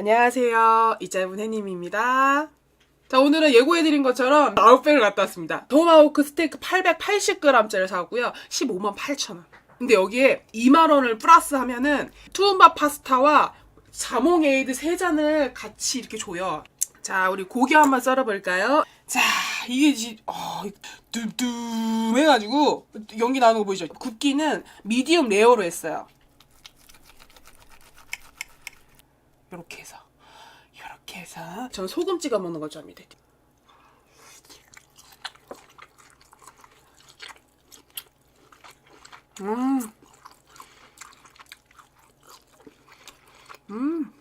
안녕하세요. 이짧은 해님입니다. 자, 오늘은 예고해드린 것처럼 아웃백을 갔다 왔습니다. 도마호크 스테이크 880g짜리 사고요. 15만 8천원. 근데 여기에 2만원을 플러스 하면은 투움바 파스타와 자몽 에이드 3잔을 같이 이렇게 줘요. 자, 우리 고기 한번 썰어볼까요? 자, 이게 지, 어, 둠둠 해가지고 연기 나오는 거 보이죠? 굽기는 미디움 레어로 했어요. 이렇게 해서 이렇게 해서 저는 소금 찍어 먹는 걸 좋아합니다. 음. 음.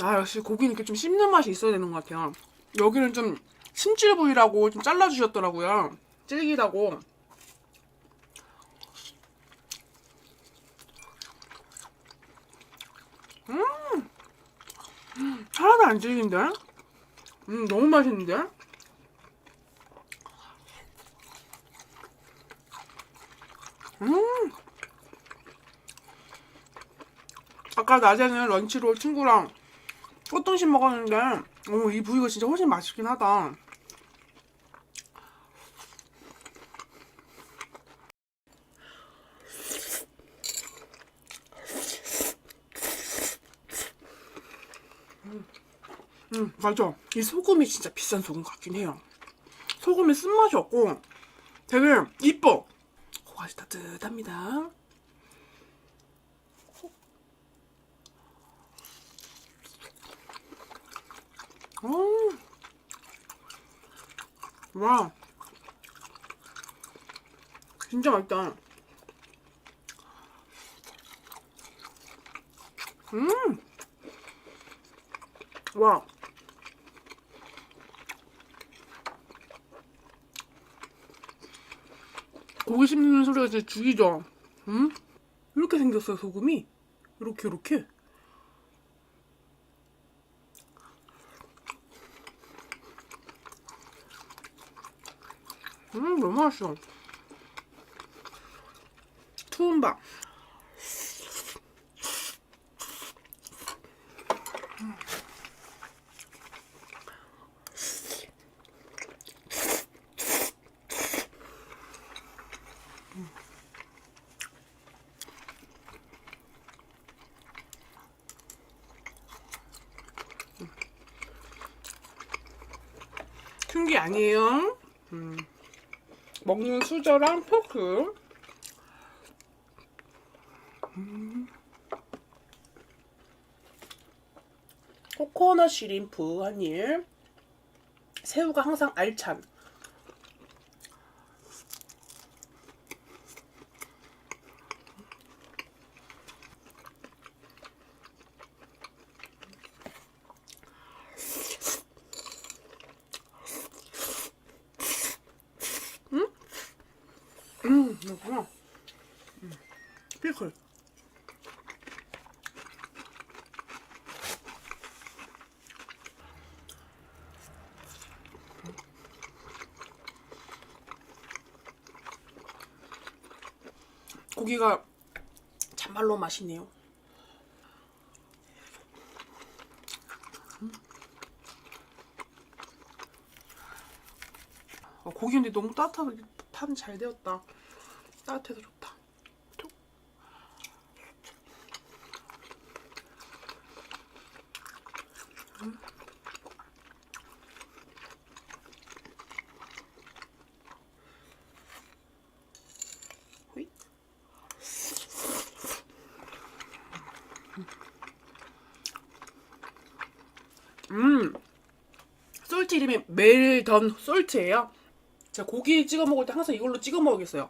아, 역시 고기는 이렇게 좀 씹는 맛이 있어야 되는 것 같아요. 여기는 좀 심질 부위라고 좀 잘라주셨더라고요. 질기다고. 하나도 안 질긴데? 음, 너무 맛있는데? 음! 아까 낮에는 런치로 친구랑 꽃등심 먹었는데, 어, 이 부위가 진짜 훨씬 맛있긴 하다. 음, 맞아. 이 소금이 진짜 비싼 소금 같긴 해요. 소금의 쓴맛이 없고 되게 이뻐. 고가지 따뜻합니다. 음. 와. 진짜 맛있다. 음. 와. 고기 씹는 소리가 진짜 죽이죠. 응? 이렇게 생겼어요, 소금이. 이렇게, 이렇게. 음, 너무 맛있어. 투움바. 큰 게 아니에요. 음. 먹는 수저랑 포크. 음. 코코넛 시림프 한 입. 새우가 항상 알찬. 음, 이거구나. 음, 피클. 고기가 참말로 맛있네요. 음. 어, 고기 근데 너무 따뜻하게 판 잘 되었다. 따뜻해서 좋다. 톡. 음. 음. 솔트 이름이 멜던 솔트예요. 제가 고기 찍어 먹을 때 항상 이걸로 찍어 먹겠어요.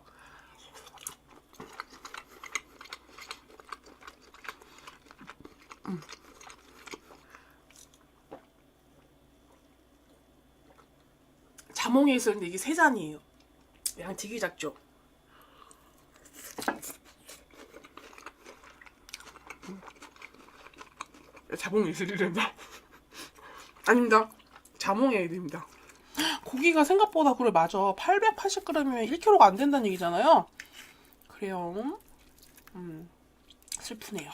자몽에 있었는데 이게 세 잔이에요. 양 되게 작죠? 음. 자몽 예술이란다. 아닙니다. 자몽 에이드입니다. 고기가 생각보다 그래 맞아. 880g이면 1kg가 안 된다는 얘기잖아요. 그래요. 음. 슬프네요.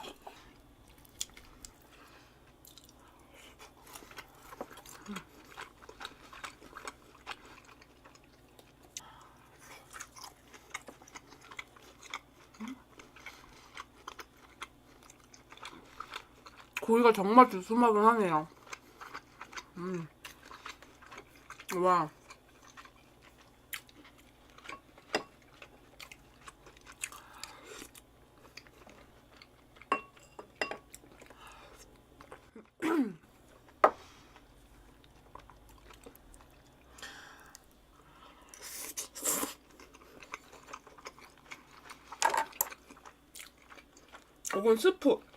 고기가 정말 두툼하긴 하네요. 음. 와. 이건 스프.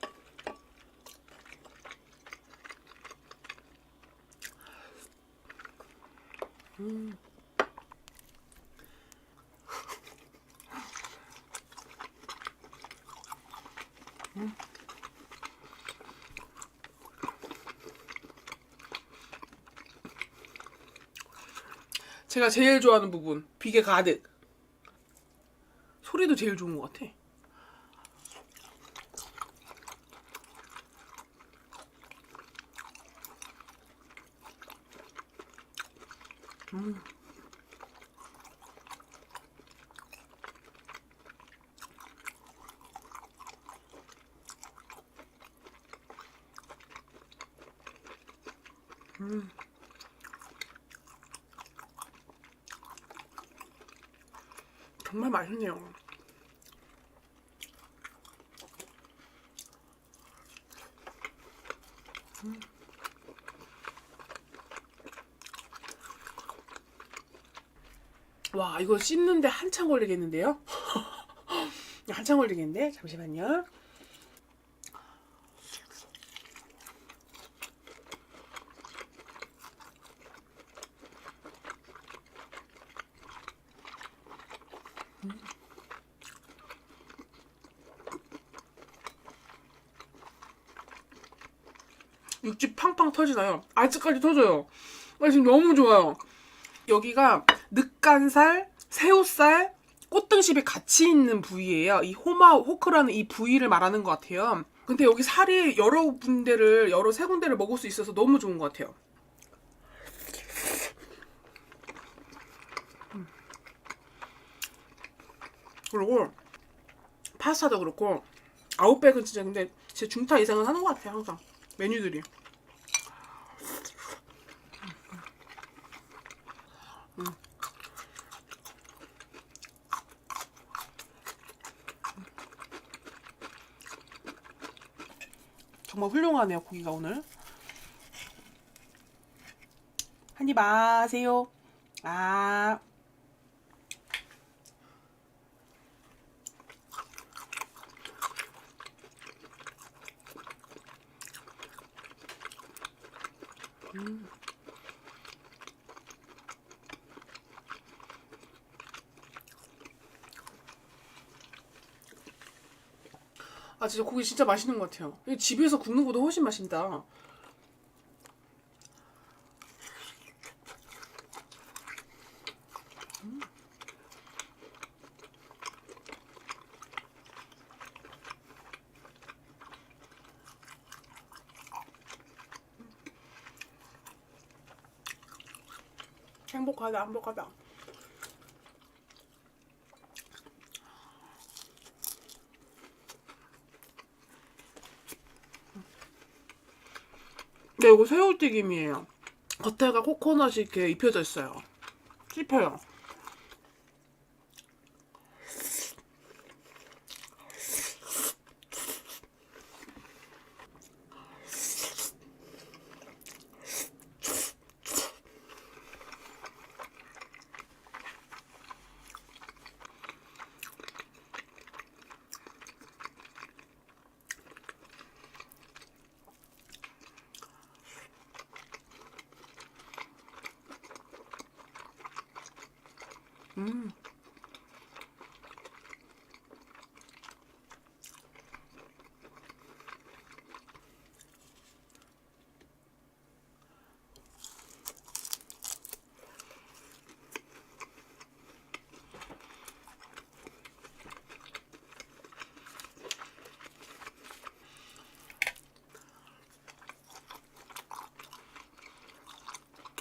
제가 제일 좋아하는 부분 비계 가득. 소리도 제일 좋은 것 같아 정말 맛있네요 음. 와 이거 씹는데 한참 걸리겠는데요? 한참 걸리겠는데? 잠시만요. 육즙 팡팡 터지나요? 아직까지 터져요. 아, 지금 너무 좋아요. 여기가 늑간살, 새우살, 꽃등심이 같이 있는 부위예요. 이 호마 호크라는 이 부위를 말하는 것 같아요. 근데 여기 살이 여러 군데를 여러 세 군데를 먹을 수 있어서 너무 좋은 것 같아요. 음. 그리고 파스타도 그렇고 아웃백은 진짜 근데 제 중타 이상은 하는 것 같아요 항상 메뉴들이. 정말 훌륭하네요 고기가 오늘. 한입 마세요. 아 아 진짜 고기 진짜 맛있는 것 같아요. 집에서 굽는 것보다 훨씬 맛있다. 음. 행복하다, 행복하다. 네, 이거 새우튀김이에요. 겉에가 코코넛이 이렇게 입혀져 있어요. 씹혀요.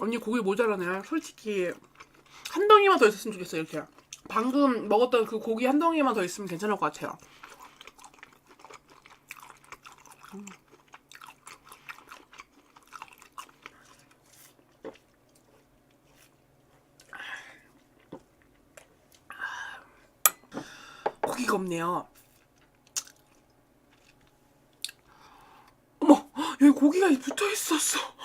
언니 고기 모자라네 솔직히 한 덩이만 더 있었으면 좋겠어 이렇게. 방금 먹었던 그 고기 한 덩이만 더 있으면 괜찮을 것 같아요. 음. 고기가 없네요. 어머, 여기 고기가 붙어 있었어.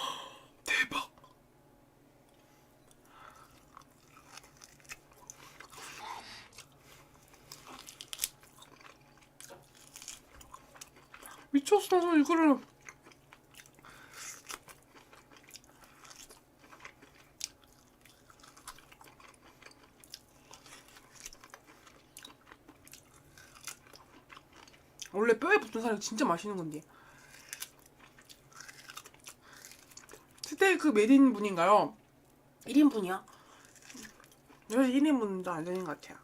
미쳤어, 이거를. 원래 뼈에 붙은 살이 진짜 맛있는 건데. 스테이크 몇 인분인가요? 1인분이야. 여기 1인분도 안 되는 것 같아요.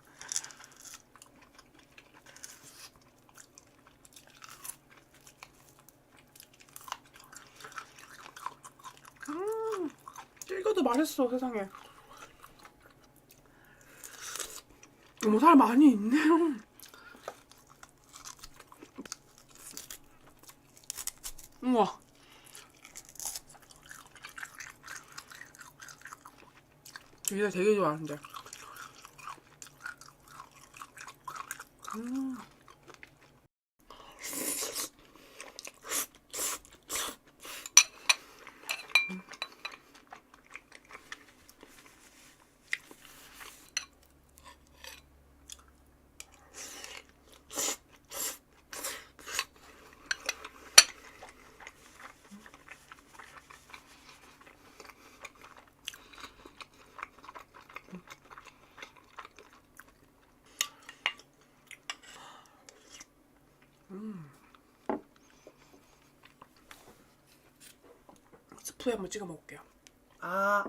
음, 이거도 맛있어, 세상에. 어머, 살 많이 있네. 우와. 여기다 되게 좋아하는데. 음. 스프에 한번 찍어 먹을게요. 아.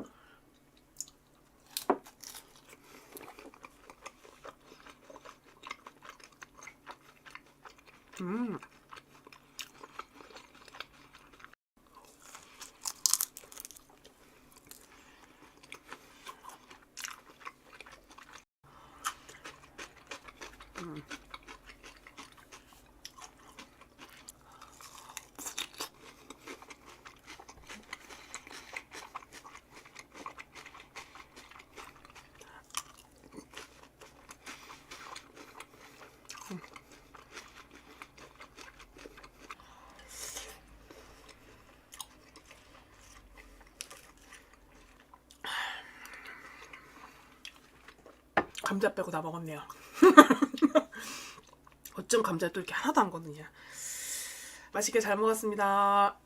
음. 감자 빼고 다 먹었네요. 어쩜 감자 또 이렇게 하나도 안 거든요. 맛있게 잘 먹었습니다.